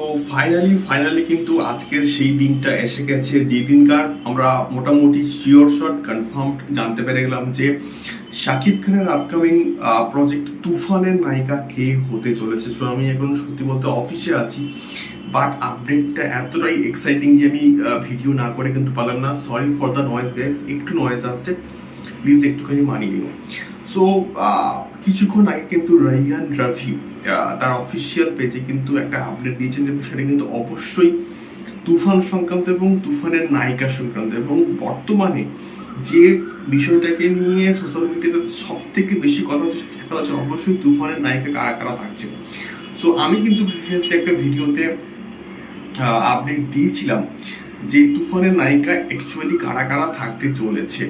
তো finally finally কিন্তু আজকের সেই দিনটা এসে গেছে। যে দিনকার আমরা মোটামুটি শিওর শট কনফার্ম জানতে পেরে গেলাম যে শাকিব খানের আপকামিং প্রজেক্ট তুফানের নায়িকা কে হতে চলেছে। সো আমি এখন সত্যি বলতে অফিসে আছি বাট আপডেটটা এতটাই এক্সাইটিং যে আমি ভিডিও না করে কিন্তু পারলাম না। Sorry for the noise guys একটু নয়েজ আসছে। প্লিজ একটুখানি মানিয়ে নিও। সো কিছুক্ষণ আগে কিন্তু রাইয়ান রাফি তার অফিসিয়াল পেজে কিন্তু একটা আপডেট দিয়েছেন এবং সেটা কিন্তু অবশ্যই তুফান সংক্রান্ত এবং তুফানের নায়িকা সংক্রান্ত এবং বর্তমানে যে বিষয়টাকে নিয়ে সোশ্যাল মিডিয়াতে সব থেকে বেশি কথা হচ্ছে সেটা হচ্ছে অবশ্যই তুফানের নায়িকা কারা কারা থাকছে। সো আমি কিন্তু একটা ভিডিওতে আপডেট দিয়েছিলাম যে তুফানের নায়িকা অ্যাকচুয়ালি কারা কারা থাকতে চলেছে।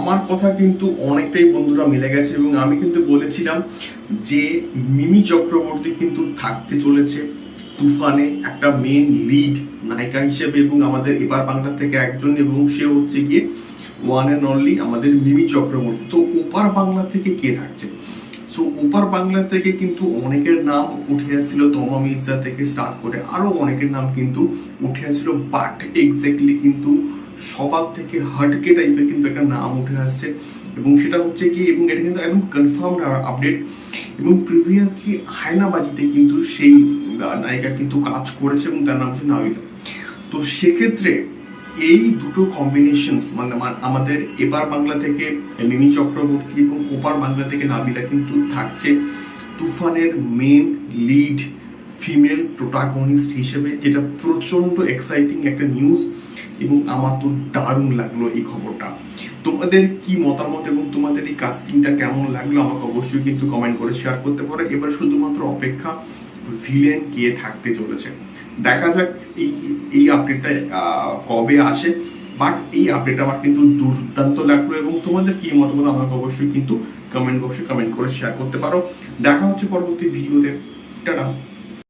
আমার কথা কিন্তু অনেকটাই বন্ধুরা মিলে গেছে এবং আমি কিন্তু বলেছিলাম যে মিমি চক্রবর্তী কিন্তু থাকতে চলেছে তুফানে একটা মেন লিড নায়িকা হিসেবে এবং আমাদের এবার বাংলা থেকে একজন এবং সে হচ্ছে গিয়ে ওয়ান অ্যান্ড অনলি আমাদের মিমি চক্রবর্তী। তো ওপার বাংলা থেকে কে থাকছে? সো ওপার বাংলা থেকে কিন্তু অনেকের নাম উঠে আসছিল তমা মির্জা থেকে স্টার্ট করে আরও অনেকের নাম কিন্তু উঠে আসছিল বাট এক্স্যাক্টলি কিন্তু সবার থেকে হাটকে টাইপের কিন্তু একটা নাম উঠে আসছে। এবং সেটা হচ্ছে কি, এবং এটা কিন্তু একদম কনফার্ম আপডেট এবং প্রিভিয়াসলি হায়নাবাজিতে কিন্তু সেই নায়িকা কিন্তু কাজ করেছে এবং তার নাম হচ্ছে নাবিলা। তো সেক্ষেত্রে এই দুটো কম্বিনেশনস মানে আমাদের এবার বাংলা থেকে মিমি চক্রবর্তী এবং ওপার বাংলা থেকে নাবিলা কিন্তু থাকছে তুফানের মেন লিড ফিমেল প্রোটাগনিস্ট হিসেবে, যেটা প্রচণ্ড এক্সাইটিং একটা নিউজ এবং আমার তো দারুণ লাগল এই খবরটা। তোমাদের কি মতামত এবং তোমাদের এই কাস্টিংটা কেমন লাগল আমাকে অবশ্যই কিন্তু কমেন্ট করে শেয়ার করতে পারো। এবার শুধুমাত্র অপেক্ষা ভিলেন কে থাকতে চলেছে। দেখা যাক এই এই আপডেটটা কবে আসে। বাট এই আপডেট আমার কিন্তু দুর্দান্ত লাগল এবং তোমাদের কি মতামত আমাকে অবশ্যই কিন্তু কমেন্ট বক্সে কমেন্ট করে শেয়ার করতে পারো। দেখা হচ্ছে পরবর্তী ভিডিওতে টাটা।